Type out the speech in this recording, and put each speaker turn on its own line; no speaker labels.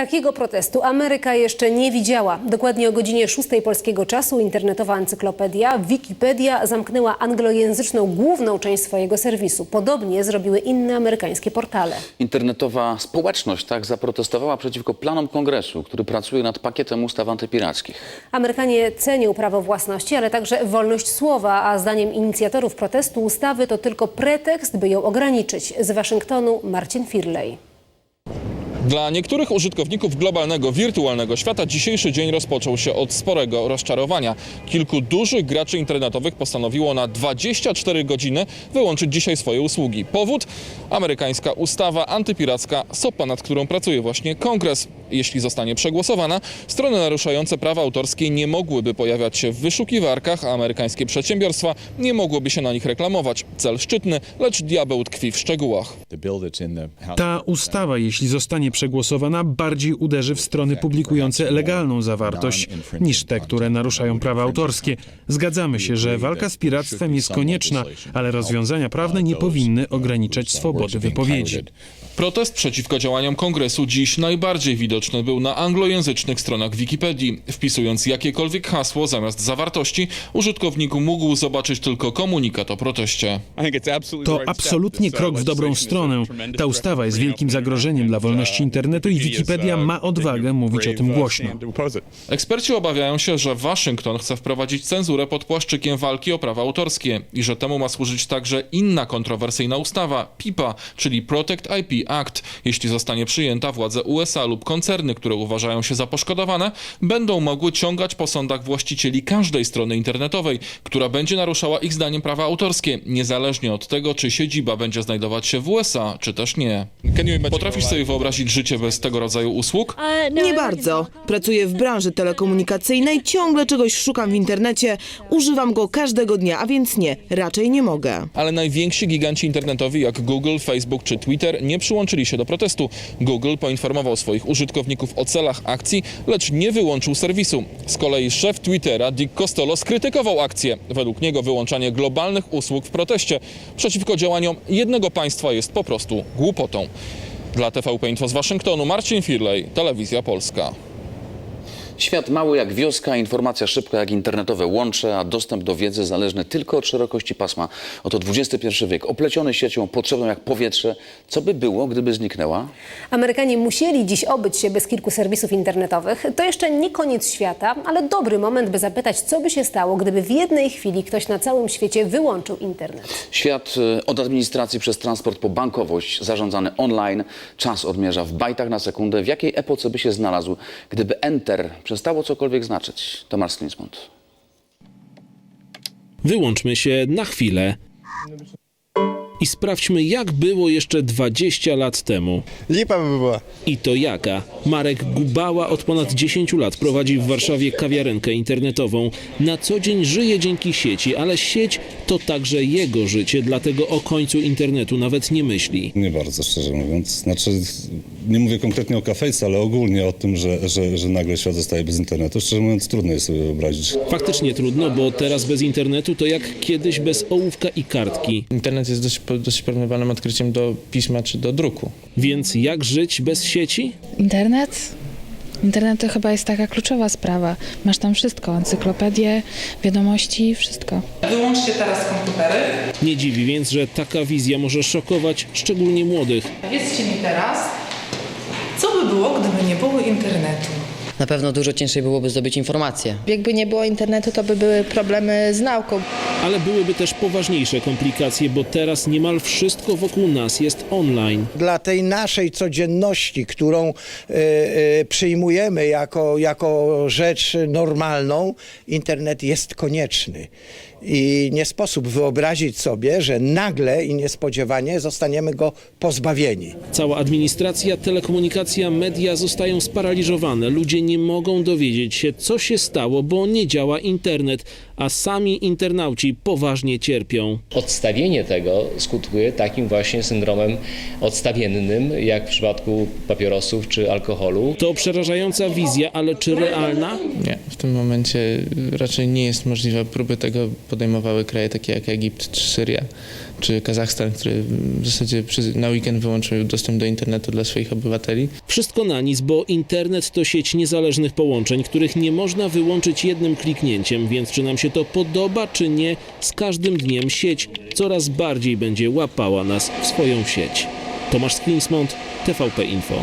Takiego protestu Ameryka jeszcze nie widziała. Dokładnie o godzinie 6 polskiego czasu internetowa encyklopedia Wikipedia zamknęła anglojęzyczną główną część swojego serwisu. Podobnie zrobiły inne amerykańskie portale.
Internetowa społeczność tak zaprotestowała przeciwko planom kongresu, który pracuje nad pakietem ustaw antypirackich.
Amerykanie cenią prawo własności, ale także wolność słowa, a zdaniem inicjatorów protestu ustawy to tylko pretekst, by ją ograniczyć. Z Waszyngtonu Marcin Firley.
Dla niektórych użytkowników globalnego, wirtualnego świata dzisiejszy dzień rozpoczął się od sporego rozczarowania. Kilku dużych graczy internetowych postanowiło na 24 godziny wyłączyć dzisiaj swoje usługi. Powód? Amerykańska ustawa antypiracka SOPA, nad którą pracuje właśnie kongres. Jeśli zostanie przegłosowana, strony naruszające prawa autorskie nie mogłyby pojawiać się w wyszukiwarkach, a amerykańskie przedsiębiorstwa nie mogłyby się na nich reklamować. Cel szczytny, lecz diabeł tkwi w szczegółach.
Ta ustawa, jeśli zostanie przegłosowana, bardziej uderzy w strony publikujące legalną zawartość niż te, które naruszają prawa autorskie. Zgadzamy się, że walka z piractwem jest konieczna, ale rozwiązania prawne nie powinny ograniczać swobody wypowiedzi.
Protest przeciwko działaniom kongresu dziś najbardziej widoczny był na anglojęzycznych stronach Wikipedii. Wpisując jakiekolwiek hasło zamiast zawartości, użytkownik mógł zobaczyć tylko komunikat o proteście.
To absolutnie krok w dobrą stronę. Ta ustawa jest wielkim zagrożeniem dla wolności internetu i Wikipedia ma odwagę mówić o tym głośno.
Eksperci obawiają się, że Waszyngton chce wprowadzić cenzurę pod płaszczykiem walki o prawa autorskie i że temu ma służyć także inna kontrowersyjna ustawa, PIPA, czyli Protect IP Act. Jeśli zostanie przyjęta, władze USA lub koncerny, które uważają się za poszkodowane, będą mogły ciągać po sądach właścicieli każdej strony internetowej, która będzie naruszała ich zdaniem prawa autorskie, niezależnie od tego, czy siedziba będzie znajdować się w USA, czy też nie. Potrafisz sobie wyobrazić życie bez tego rodzaju usług?
Nie bardzo. Pracuję w branży telekomunikacyjnej, ciągle czegoś szukam w internecie, używam go każdego dnia, a więc nie, raczej nie mogę.
Ale najwięksi giganci internetowi jak Google, Facebook czy Twitter nie przyłączyli się do protestu. Google poinformował swoich użytkowników o celach akcji, lecz nie wyłączył serwisu. Z kolei szef Twittera Dick Costolo skrytykował akcję. Według niego wyłączanie globalnych usług w proteście przeciwko działaniom jednego państwa jest po prostu głupotą. Dla TVP Info z Waszyngtonu Marcin Firlej, Telewizja Polska.
Świat mały jak wioska, informacja szybka jak internetowe łącze, a dostęp do wiedzy zależny tylko od szerokości pasma. Oto XXI wiek, opleciony siecią potrzebną jak powietrze. Co by było, gdyby zniknęła?
Amerykanie musieli dziś obyć się bez kilku serwisów internetowych. To jeszcze nie koniec świata, ale dobry moment, by zapytać, co by się stało, gdyby w jednej chwili ktoś na całym świecie wyłączył internet.
Świat y, od administracji przez transport po bankowość, zarządzany online, czas odmierza w bajtach na sekundę. W jakiej epoce by się znalazł, gdyby Enter przestało cokolwiek znaczyć? Tomasz Klinsmont.
Wyłączmy się na chwilę i sprawdźmy, jak było jeszcze 20 lat temu.
Lipa by była.
I to jaka? Marek Gubała od ponad 10 lat prowadzi w Warszawie kawiarenkę internetową. Na co dzień żyje dzięki sieci, ale sieć to także jego życie, dlatego o końcu internetu nawet nie myśli.
Nie bardzo, szczerze mówiąc. Znaczy, nie mówię konkretnie o kafejce, ale ogólnie o tym, że, że, że nagle świat zostaje bez internetu. Szczerze mówiąc, trudno jest sobie wyobrazić.
Faktycznie trudno, bo teraz bez internetu to jak kiedyś bez ołówka i kartki.
Internet jest dość, dość porównywanym odkryciem do pisma czy do druku.
Więc jak żyć bez sieci?
Internet? Internet to chyba jest taka kluczowa sprawa. Masz tam wszystko, encyklopedię, wiadomości, wszystko.
Wyłączcie teraz komputery.
Nie dziwi więc, że taka wizja może szokować szczególnie młodych.
Powiedzcie mi teraz, co by było, gdyby nie było internetu?
Na pewno dużo ciężej byłoby zdobyć informacje.
Jakby nie było internetu, to by były problemy z nauką.
Ale byłyby też poważniejsze komplikacje, bo teraz niemal wszystko wokół nas jest online.
Dla tej naszej codzienności, którą e, przyjmujemy jako, jako rzecz normalną, internet jest konieczny. I nie sposób wyobrazić sobie, że nagle i niespodziewanie zostaniemy go pozbawieni.
Cała administracja, telekomunikacja, media zostają sparaliżowane. Ludzie nie mogą dowiedzieć się, co się stało, bo nie działa internet, a sami internauci poważnie cierpią.
Odstawienie tego skutkuje takim właśnie syndromem odstawiennym, jak w przypadku papierosów czy alkoholu.
To przerażająca wizja, ale czy realna?
Nie, w tym momencie raczej nie jest możliwe. Próby tego podejmowały kraje takie jak Egipt czy Syria.
czy Kazachstan, który w zasadzie na weekend wyłączył dostęp do internetu dla swoich obywateli.
Wszystko na nic, bo internet to sieć niezależnych połączeń, których nie można wyłączyć jednym kliknięciem, więc czy nam się to podoba, czy nie, z każdym dniem sieć coraz bardziej będzie łapała nas w swoją sieć. Tomasz Klinsmont, TVP Info.